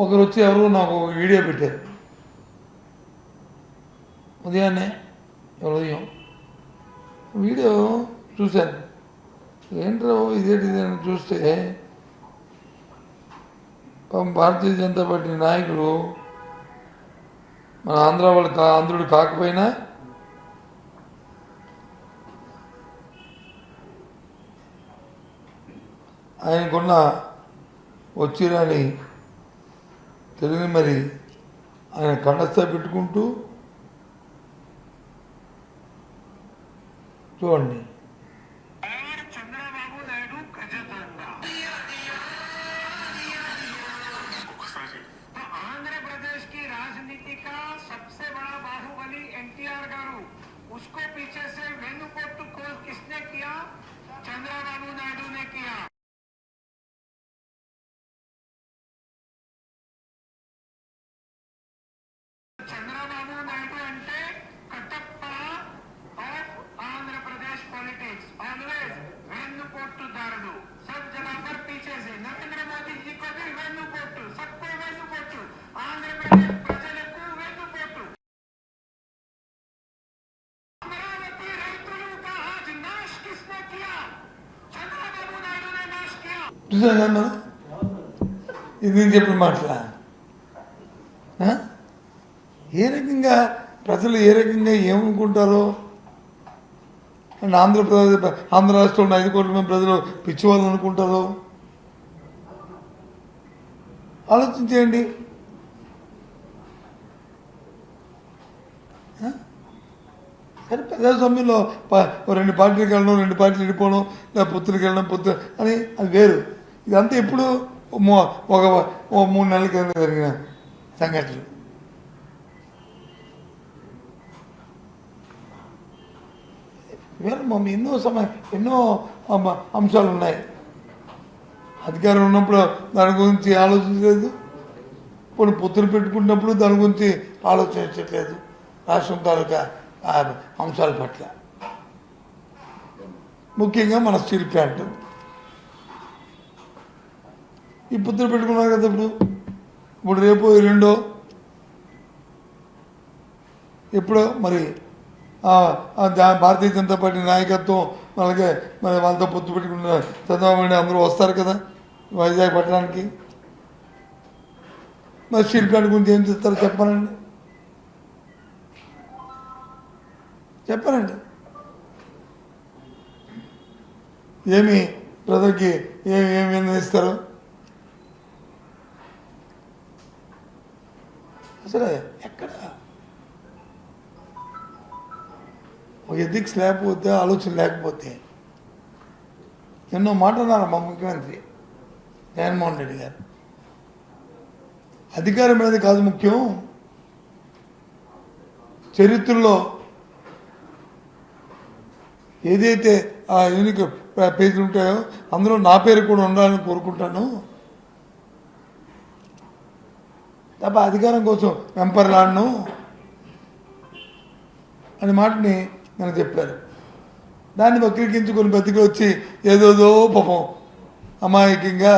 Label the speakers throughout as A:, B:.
A: ఒకరు వచ్చి ఎవరు నాకు ఒక వీడియో పెట్టారు. ఉదయాన్నే ఉదయం? వీడియో చూశాను. ఏంట్రా ఇదేంటి ఇది అని చూస్తే? భారతీయ జనతా పార్టీ నాయకులు మన ఆంధ్ర వాళ్ళు కా ఆంధ్రుడు కాకపోయినా ఆయనకున్న వచ్చిరాని తెలియని మరి. ఆయన కండస్థ పెట్టుకుంటూ చూడండి. చూసానా మనం ఇది నేను చెప్పిన మాటలా ఏ రకంగా ప్రజలు ఏ రకంగా ఏమనుకుంటారో అండ్ ఆంధ్రప్రదేశ్ ఆంధ్ర రాష్ట్రంలో ఐదు కోట్ల మంది ప్రజలు పిచ్చివాళ్ళు అనుకుంటారో ఆలోచించేయండి ఆ? సరే ప్రజాస్వామ్యంలో రెండు పార్టీలకు వెళ్ళడం రెండు పార్టీలు వెళ్ళిపోవడం లేదా పొత్తులకు వెళ్ళడం పొత్తు అని అది వేరు ఇదంతా ఇప్పుడు ఒక మూడు నెలల కింద జరిగిన సంఘటన వేరే ఎన్నో సమయ ఎన్నో అంశాలు ఉన్నాయి. అధికారం ఉన్నప్పుడు దాని గురించి ఆలోచించలేదు. కొన్ని పొత్తులు పెట్టుకున్నప్పుడు దాని గురించి ఆలోచించట్లేదు. రాష్ట్రం తాలూకా అంశాల పట్ల. ముఖ్యంగా మన స్టీల్ ప్లాంట్. ఈ పొత్తులు పెట్టుకున్నారు కదా ఇప్పుడు. ఇప్పుడు రేపు రెండో. ఎప్పుడో? మరి దా- భారతీయ జనతా పార్టీ నాయకత్వం అలాగే మరి వాళ్ళతో పొత్తు పెట్టుకున్న చంద్రబాబు నాయుడు అందరూ వస్తారు కదా వైజాగ్ పట్టణానికి. మరి స్టీల్ ప్లాంట్ గురించి ఏం చేస్తారో చెప్పానండి చెప్పానండి ఏమి ప్రజలకి ఏమి ఏమి నిర్ణయిస్తారు? అసలు ఎక్కడ? ఒక ఎథిక్స్ లేకపోతే ఆలోచన లేకపోతే ఎన్నో మాట్లాడారు మా ముఖ్యమంత్రి జగన్మోహన్ రెడ్డి గారు. అధికారం అనేది కాదు ముఖ్యం. చరిత్రలో ఏదైతే ఆ యూనిక్ పేజీలు ఉంటాయో అందులో నా పేరు కూడా ఉండాలని కోరుకుంటాను. తప్ప అధికారం కోసం వెంపర్లాడను అనే మాటని నేను చెప్పారు దాన్ని వక్రీకరించుకొని బతికి వచ్చి ఏదోదో పాపం అమాయకంగా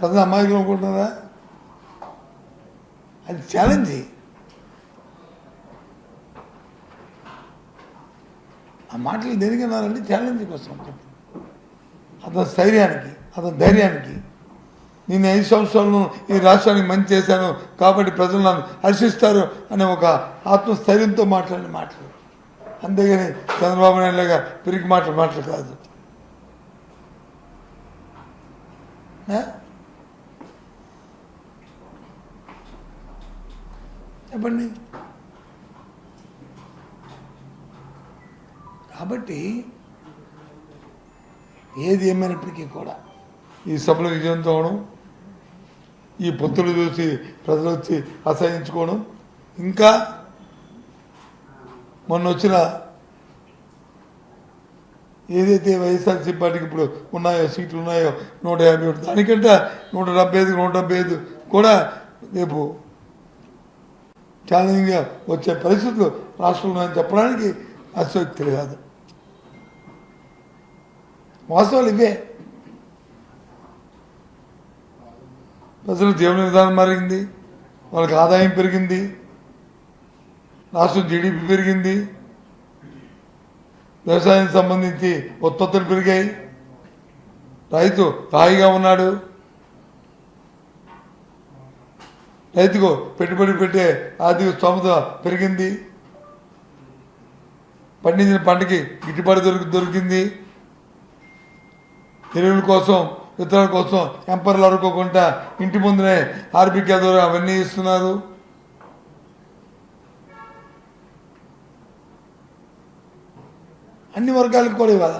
A: ప్రజలు అమాయకం అనుకుంటున్నారా? అది ఛాలెంజ్ ఆ మాటలు దేనికి అన్నారంటే ఛాలెంజ్ కోసం అతని స్థైర్యానికి అతని ధైర్యానికి నేను ఐదు సంవత్సరాలను ఈ రాష్ట్రానికి మంచి చేశాను కాబట్టి ప్రజలు నన్ను హర్షిస్తారు అనే ఒక ఆత్మస్థైర్యంతో మాట్లాడిన మాటలు. అంతేగాని చంద్రబాబు నాయుడు లాగా పిరికి మాటలు మాటలు కాదు. చెప్పండి. కాబట్టి ఏది ఏమైనప్పటికీ కూడా ఈ సభలో విజయంతో అవడం ఈ పొత్తులు చూసి ప్రజలు వచ్చి అసహించుకోవడం. ఇంకా మొన్న వచ్చిన ఏదైతే వైఎస్ఆర్సీ పార్టీకి ఇప్పుడు ఉన్నాయో సీట్లు ఉన్నాయో నూట యాభై ఒకటి దానికంటే నూట డెబ్బై ఐదు నూట డెబ్బై ఐదు కూడా రేపు ఛాలెంజింగ్గా వచ్చే పరిస్థితులు రాష్ట్రంలో అని చెప్పడానికి అసక్తి కాదు వాస్తవాలు ఇవే. ప్రజలు జీవన విధానం మారింది. వాళ్ళకి ఆదాయం పెరిగింది. రాష్ట్రం జీడిపి పెరిగింది. వ్యవసాయానికి సంబంధించి ఉత్పత్తులు పెరిగాయి. రైతు హాయిగా ఉన్నాడు. రైతుకు పెట్టుబడి పెట్టే ఆర్థిక స్తోమత పెరిగింది. పండించిన పంటకి గిట్టుబాటు దొరికి దొరికింది. ఎరువుల కోసం విత్తనాల కోసం ఎంపర్లు అడుకోకుండా ఇంటి ముందునే ఆర్బీకే ద్వారా అవన్నీ ఇస్తున్నారు. అన్ని వర్గాలకు కూడా ఇవాళ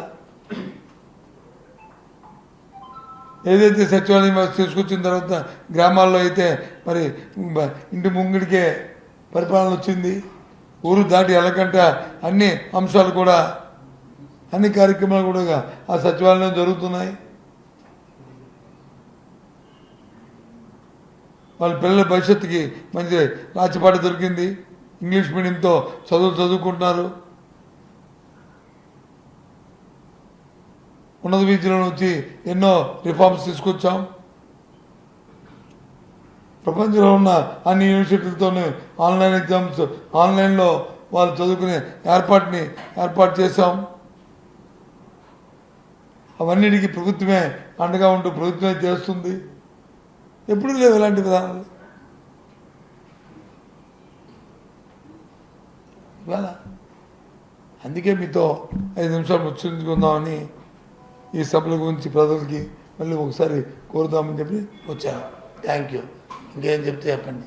A: ఏదైతే సచివాలయం తీసుకొచ్చిన తర్వాత గ్రామాల్లో అయితే మరి ఇంటి ముంగిడికే పరిపాలన వచ్చింది. ఊరు దాటి వెళ్ళకంట అన్ని అంశాలు కూడా అన్ని కార్యక్రమాలు కూడా ఆ సచివాలయం జరుగుతున్నాయి. వాళ్ళ పిల్లల భవిష్యత్తుకి మంచి రాచిపాట దొరికింది. ఇంగ్లీష్ మీడియంతో చదువు చదువుకుంటున్నారు. ఉన్నత విద్యలో నుంచి ఎన్నో రిఫార్మ్స్ తీసుకొచ్చాం. ప్రపంచంలో ఉన్న అన్ని యూనివర్సిటీలతోనూ ఆన్లైన్ ఎగ్జామ్స్ ఆన్లైన్లో వాళ్ళు చదువుకునే ఏర్పాటుని ఏర్పాటు చేశాం. అవన్నిటికీ ప్రభుత్వమే అండగా ఉంటూ ప్రభుత్వమే చేస్తుంది. ఎప్పుడు లేవు ఇలాంటి విధానాలు ఇవాళ అందుకే మీతో ఐదు నిమిషాలు ముచ్చుకుందామని ఈ సభల గురించి ప్రజలకి మళ్ళీ ఒకసారి కోరుదామని చెప్పి వచ్చాను. థ్యాంక్ యూ ఇంకేం చెప్తే చెప్పండి.